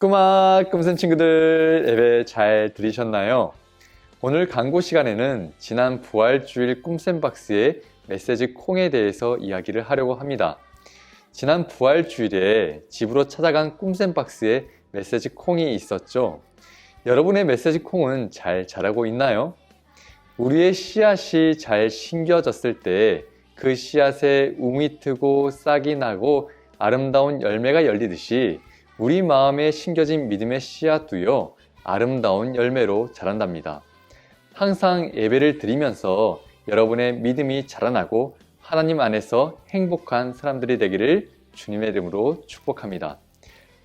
꼬마 꿈센 친구들 예배 잘 들으셨나요? 오늘 강고 시간에는 지난 부활주일 꿈센 박스의 메시지 콩에 대해서 이야기를 하려고 합니다. 지난 부활주일에 집으로 찾아간 꿈센 박스에 메시지 콩이 있었죠. 여러분의 메시지 콩은 잘 자라고 있나요? 우리의 씨앗이 잘 심겨졌을 때 그 씨앗에 웅이 트고 싹이 나고 아름다운 열매가 열리듯이 우리 마음에 심겨진 믿음의 씨앗도요, 아름다운 열매로 자란답니다. 항상 예배를 드리면서 여러분의 믿음이 자라나고 하나님 안에서 행복한 사람들이 되기를 주님의 이름으로 축복합니다.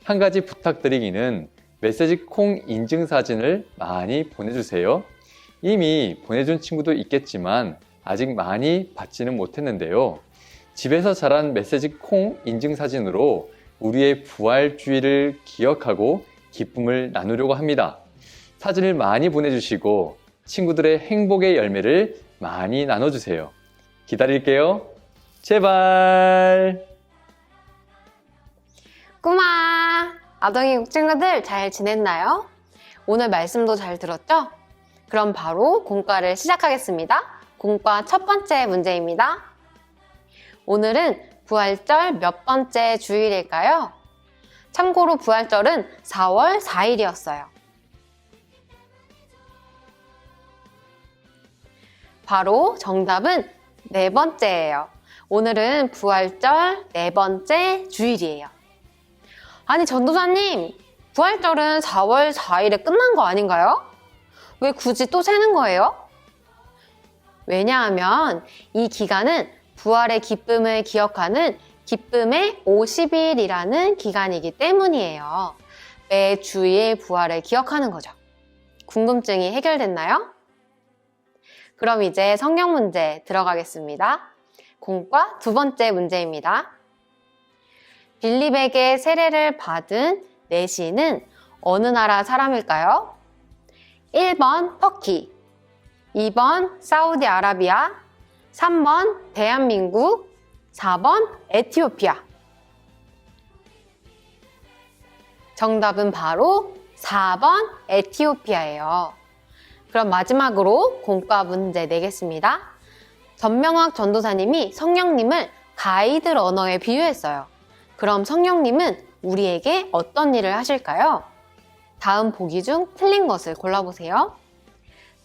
한 가지 부탁드리기는 메시지 콩 인증 사진을 많이 보내주세요. 이미 보내준 친구도 있겠지만 아직 많이 받지는 못했는데요. 집에서 자란 메시지 콩 인증 사진으로 우리의 부활주의를 기억하고 기쁨을 나누려고 합니다. 사진을 많이 보내주시고 친구들의 행복의 열매를 많이 나눠주세요. 기다릴게요. 제발! 꼬마 아동이 친구들 잘 지냈나요? 오늘 말씀도 잘 들었죠? 그럼 바로 공과를 시작하겠습니다. 공과 첫 번째 문제입니다. 오늘은 부활절 몇 번째 주일일까요? 참고로 부활절은 4월 4일이었어요. 바로 정답은 네 번째예요. 오늘은 부활절 네 번째 주일이에요. 아니, 전도사님, 부활절은 4월 4일에 끝난 거 아닌가요? 왜 굳이 또 세는 거예요? 왜냐하면 이 기간은 부활의 기쁨을 기억하는 기쁨의 50일이라는 기간이기 때문이에요. 매 주일 부활을 기억하는 거죠. 궁금증이 해결됐나요? 그럼 이제 성경 문제 들어가겠습니다. 공과 두 번째 문제입니다. 빌립에게 세례를 받은 내시는 어느 나라 사람일까요? 1번 터키, 2번 사우디아라비아, 3번 대한민국, 4번 에티오피아. 정답은 바로 4번 에티오피아예요. 그럼 마지막으로 공과 문제 내겠습니다. 전명학 전도사님이 성령님을 가이드 러너에 비유했어요. 그럼 성령님은 우리에게 어떤 일을 하실까요? 다음 보기 중 틀린 것을 골라보세요.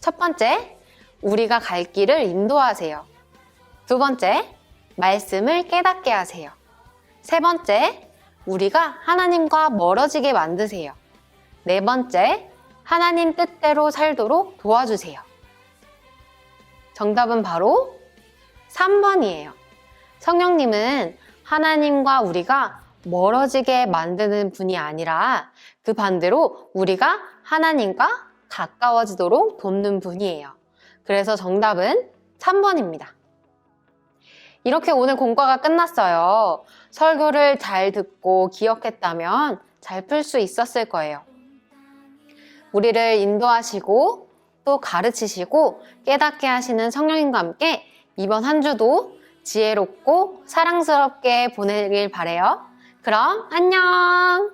첫 번째, 우리가 갈 길을 인도하세요. 두 번째, 말씀을 깨닫게 하세요. 세 번째, 우리가 하나님과 멀어지게 만드세요. 네 번째, 하나님 뜻대로 살도록 도와주세요. 정답은 바로 3번이에요. 성령님은 하나님과 우리가 멀어지게 만드는 분이 아니라 그 반대로 우리가 하나님과 가까워지도록 돕는 분이에요. 그래서 정답은 3번입니다. 이렇게 오늘 공과가 끝났어요. 설교를 잘 듣고 기억했다면 잘 풀 수 있었을 거예요. 우리를 인도하시고 또 가르치시고 깨닫게 하시는 성령님과 함께 이번 한 주도 지혜롭고 사랑스럽게 보내길 바래요. 그럼 안녕!